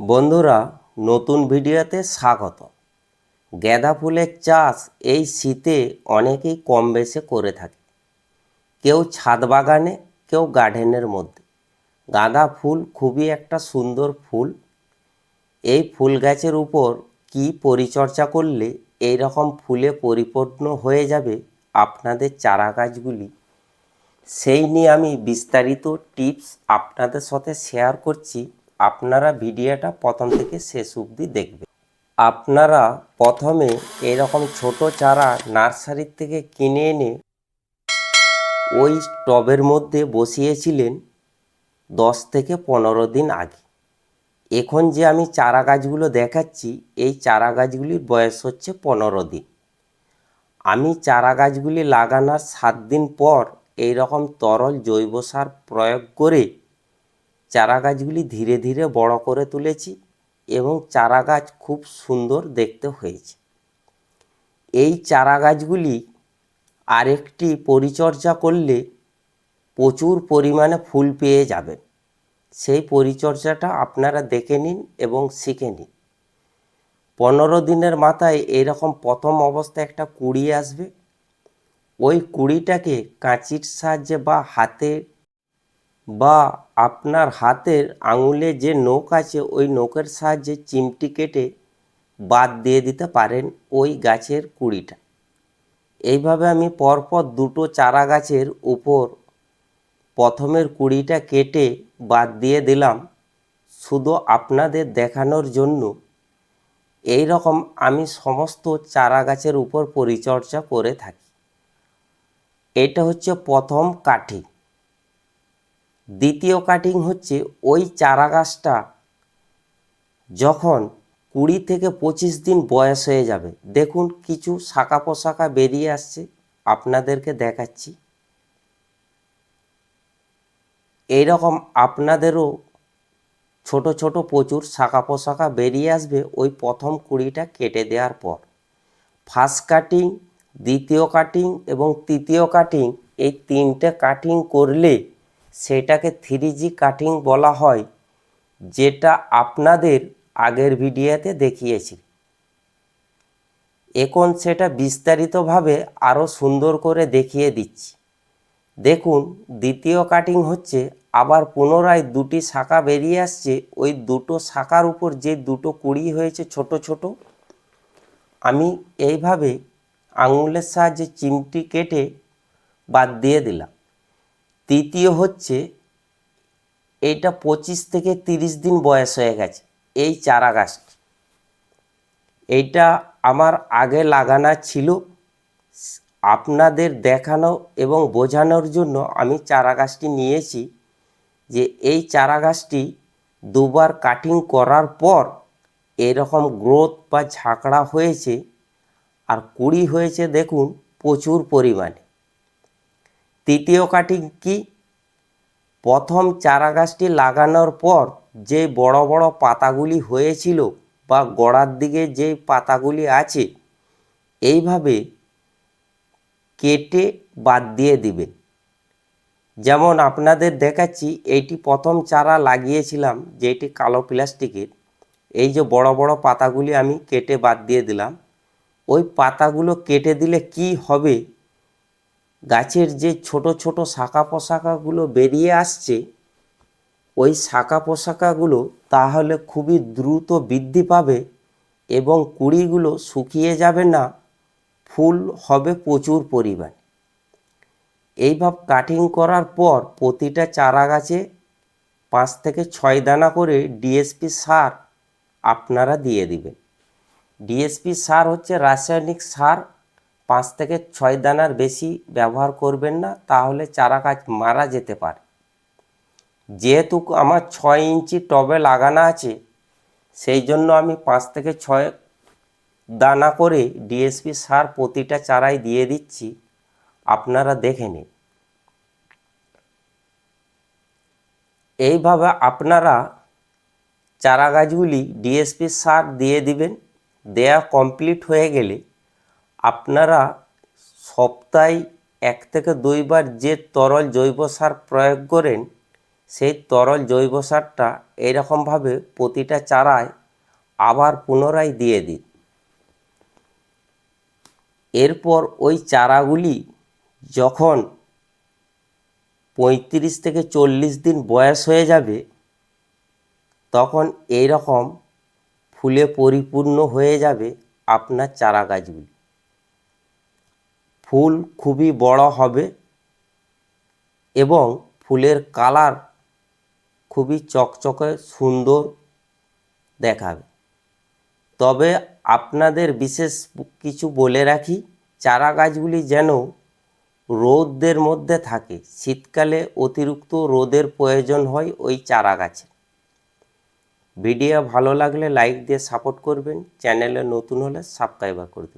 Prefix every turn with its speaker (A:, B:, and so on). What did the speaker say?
A: বন্ধুরা, নতুন ভিডিওতে স্বাগত। গাঁদা ফুলের চাষ এই শীতে অনেকেই কম বেশি করে থাকে। কেউ ছাদ বাগানে, কেউ গার্ডেনের মধ্যে। গাঁদা ফুল খুবই একটা সুন্দর ফুল। এই ফুল গাছের উপর কি পরিচর্যা করলে এই রকম ফুলে পরিপূর্ণ হয়ে যাবে আপনাদের চারা গাছগুলি? সেই নিয়ে আমি বিস্তারিত টিপস আপনাদের সাথে শেয়ার করছি। আপনারা ভিডিওটা প্রথম থেকে শেষ অবধি দেখবেন। আপনারা প্রথমে এরকম ছোট চারা নার্সারির থেকে কিনে এনে ওই টবের মধ্যে বসিয়েছিলেন দশ থেকে পনেরো দিন আগে। এখন যে আমি চারা গাছগুলো দেখাচ্ছি, এই চারা গাছগুলির বয়স হচ্ছে পনেরো দিন। আমি চারা গাছগুলি লাগানোর সাত দিন পর এই রকম তরল জৈব সার প্রয়োগ করে চারা গাছগুলি ধীরে ধীরে বড় করে তুলেছি এবং চারা গাছ খুব সুন্দর দেখতে হয়েছে। এই চারা গাছগুলি আরেকটি পরিচর্যা করলে প্রচুর পরিমাণে ফুল পেয়ে যাবেন। সেই পরিচর্যাটা আপনারা দেখে নিন এবং শিখে নিন। পনেরো দিনের মাথায় এরকম প্রথম অবস্থায় একটা কুড়ি আসবে। ওই কুড়িটাকে কাঁচির সাহায্যে বা হাতে বা আপনার হাতের আঙুলে যে নোক আছে, ওই নোকের সাহায্যে চিমটি কেটে বাদ দিয়ে দিতে পারেন ওই গাছের কুড়িটা। এইভাবে আমি পরপর দুটো চারা গাছের উপর প্রথমের কুড়িটা কেটে বাদ দিয়ে দিলাম। শুধু আপনাদের দেখানোর জন্য এই রকম আমি সমস্ত চারা গাছের উপর পরিচর্যা করে থাকি। এটা হচ্ছে প্রথম কাঠি। দ্বিতীয় কাটিং হচ্ছে ওই চারা গাছটা যখন কুড়ি থেকে পঁচিশ দিন বয়স হয়ে যাবে। দেখুন কিছু শাখা পোশাখা বেরিয়ে আসছে, আপনাদেরকে দেখাচ্ছি। এইরকম আপনাদেরও ছোট ছোট প্রচুর শাখা পোশাখা বেরিয়ে আসবে ওই প্রথম কুড়িটা কেটে দেওয়ার পর। ফার্স্ট কাটিং দ্বিতীয় কাটিং এবং তৃতীয় কাটিং এই তিনটে কাটিং করলে সেটাকে থ্রি জি কাটিং বলা হয়, যেটা আপনাদের আগের ভিডিওতে দেখিয়েছি। এখন সেটা বিস্তারিতভাবে আরও সুন্দর করে দেখিয়ে দিচ্ছি। দেখুন, দ্বিতীয় কাটিং হচ্ছে, আবার পুনরায় দুটি শাখা বেরিয়ে আসছে, ওই দুটো শাখার উপর যে দুটো কুড়ি হয়েছে ছোট ছোট, আমি এইভাবে আঙুলের সাহায্যে চিমটি কেটে বাদ দিয়ে দিলাম। তৃতীয় হচ্ছে এইটা পঁচিশ থেকে তিরিশ দিন বয়স হয়ে গেছে, এই চারা গাছটি এইটা আমার আগে লাগানো ছিল, আপনাদের দেখানো এবং বোঝানোর জন্য আমি চারা গাছটি নিয়েছি, যে এই চারা গাছটি দুবার কাটিং করার পর এরকম গ্রোথ বা ঝাঁকড়া হয়েছে, আর কুড়ি হয়েছে দেখুন প্রচুর পরিমাণে। তৃতীয় কাটিং কি? প্রথম চারা গাছটি লাগানোর পর যে বড় বড় পাতাগুলি হয়েছিল বা গোড়ার দিকে যে পাতাগুলি আছে, এইভাবে কেটে বাদ দিয়ে দিবেন যেমন আপনাদের দেখাচ্ছি এইটি প্রথম চারা লাগিয়েছিলাম, যেটি কালো প্লাস্টিকের। এই যে বড় বড় পাতাগুলি আমি কেটে বাদ দিয়ে দিলাম। ওই পাতাগুলো কেটে দিলে কি হবে? গাছের যে ছোট ছোট শাখা পোশাকাগুলো বেরিয়ে আসছে, ওই শাখা পোশাকাগুলো তাহলে খুবই দ্রুত বৃদ্ধি পাবে এবং কুড়িগুলো শুকিয়ে যাবে না, ফুল হবে প্রচুর পরিমাণ। এইভাবে কাটিং করার পর প্রতিটা চারা গাছে পাঁচ থেকে ছয় দানা করে ডিএসপি সার আপনারা দিয়ে দিবেন। ডিএসপি সার হচ্ছে রাসায়নিক সার পাঁচ থেকে ছয় দানার বেশি ব্যবহার করবেন না, তাহলে চারা গাছ মারা যেতে পারে। যেহেতু আমার ছয় ইঞ্চি টবে লাগানো আছে, সেই জন্য আমি পাঁচ থেকে ছয় দানা করে ডিএসপি সার প্রতিটা চারাই দিয়ে দিচ্ছি। আপনারা দেখে নিন। এইভাবে আপনারা চারা গাছগুলি ডিএসপি সার দিয়ে দিবেন, দেয়া কমপ্লিট হয়ে গেলে আপনারা সপ্তাহে এক থেকে দুইবার যে তরল জৈব সার প্রয়োগ করেন, সেই তরল জৈব সারটা এইরকমভাবে প্রতিটা চারায় আবার পুনরায় দিয়ে দিন। এরপর ওই চারাগুলি যখন পঁয়ত্রিশ থেকে চল্লিশ দিন বয়স হয়ে যাবে, তখন এই রকম ফুলে পরিপূর্ণ হয়ে যাবে আপনার চারা গাছগুলি। ফুল খুবই বড় হবে এবং ফুলের কালার খুবই চকচকে সুন্দর দেখাবে। তবে আপনাদের বিশেষ কিছু বলে রাখি, চারা গাছগুলি যেন রোদের মধ্যে থাকে। শীতকালে অতিরিক্ত রোদের প্রয়োজন হয় ওই চারা গাছে। ভিডিও ভালো লাগলে লাইক দিয়ে সাপোর্ট করবেন, চ্যানেলে নতুন হলে সাবস্ক্রাইবার করে দেবেন।